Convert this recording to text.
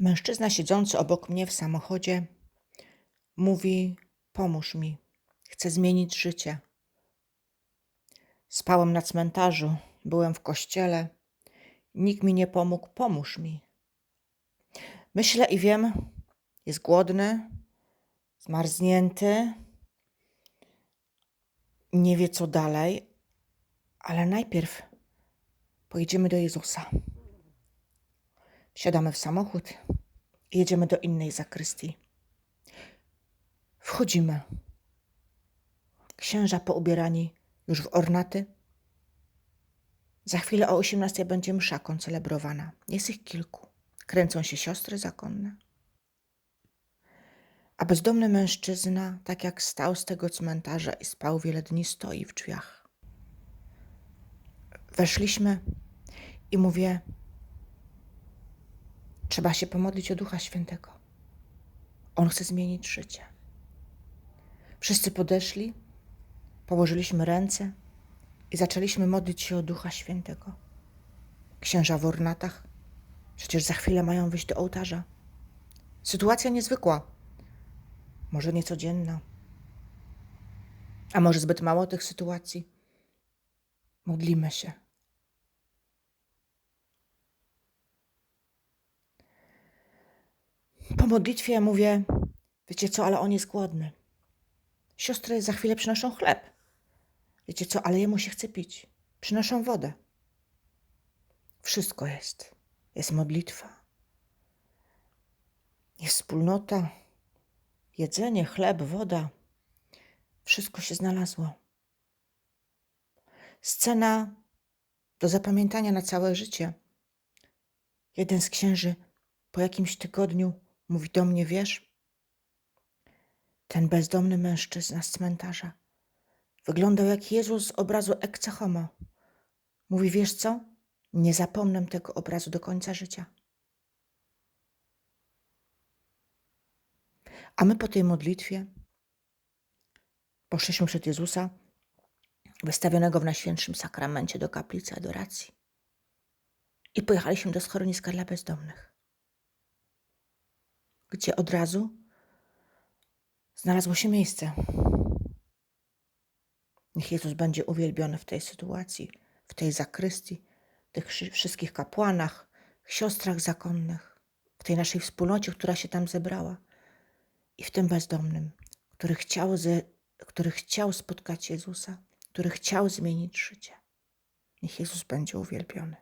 Mężczyzna siedzący obok mnie w samochodzie mówi: Pomóż mi, chcę zmienić życie. Spałem na cmentarzu, byłem w kościele, nikt mi nie pomógł, pomóż mi. Myślę i wiem, jest głodny, zmarznięty, nie wie co dalej, ale najpierw pojedziemy do Jezusa. Wsiadamy w samochód jedziemy do innej zakrystii. Wchodzimy. Księża poubierani już w ornaty. Za chwilę o 18 będzie msza koncelebrowana. Jest ich kilku. Kręcą się siostry zakonne. A bezdomny mężczyzna, tak jak stał z tego cmentarza i spał wiele dni, stoi w drzwiach. Weszliśmy i mówię: Trzeba się pomodlić o Ducha Świętego. On chce zmienić życie. Wszyscy podeszli, położyliśmy ręce i zaczęliśmy modlić się o Ducha Świętego. Księża w ornatach, przecież za chwilę mają wyjść do ołtarza. Sytuacja niezwykła, może niecodzienna, a może zbyt mało tych sytuacji. Modlimy się. Modlitwie mówię: Wiecie co, ale on jest głodny. Siostry za chwilę przynoszą chleb. Wiecie co, ale jemu się chce pić. Przynoszą wodę. Wszystko jest. Jest modlitwa. Jest wspólnota. Jedzenie, chleb, woda. Wszystko się znalazło. Scena do zapamiętania na całe życie. Jeden z księży po jakimś tygodniu mówi do mnie: Wiesz, ten bezdomny mężczyzna z cmentarza wyglądał jak Jezus z obrazu Ecce Homo. Mówi: Wiesz co? Nie zapomnę tego obrazu do końca życia. A my po tej modlitwie poszliśmy przed Jezusa, wystawionego w Najświętszym Sakramencie do kaplicy adoracji i pojechaliśmy do schroniska dla bezdomnych, gdzie od razu znalazło się miejsce. Niech Jezus będzie uwielbiony w tej sytuacji, w tej zakrystii, w tych wszy- wszystkich kapłanach, siostrach zakonnych, w tej naszej wspólnocie, która się tam zebrała i w tym bezdomnym, który chciał, ze, który chciał spotkać Jezusa, który chciał zmienić życie. Niech Jezus będzie uwielbiony.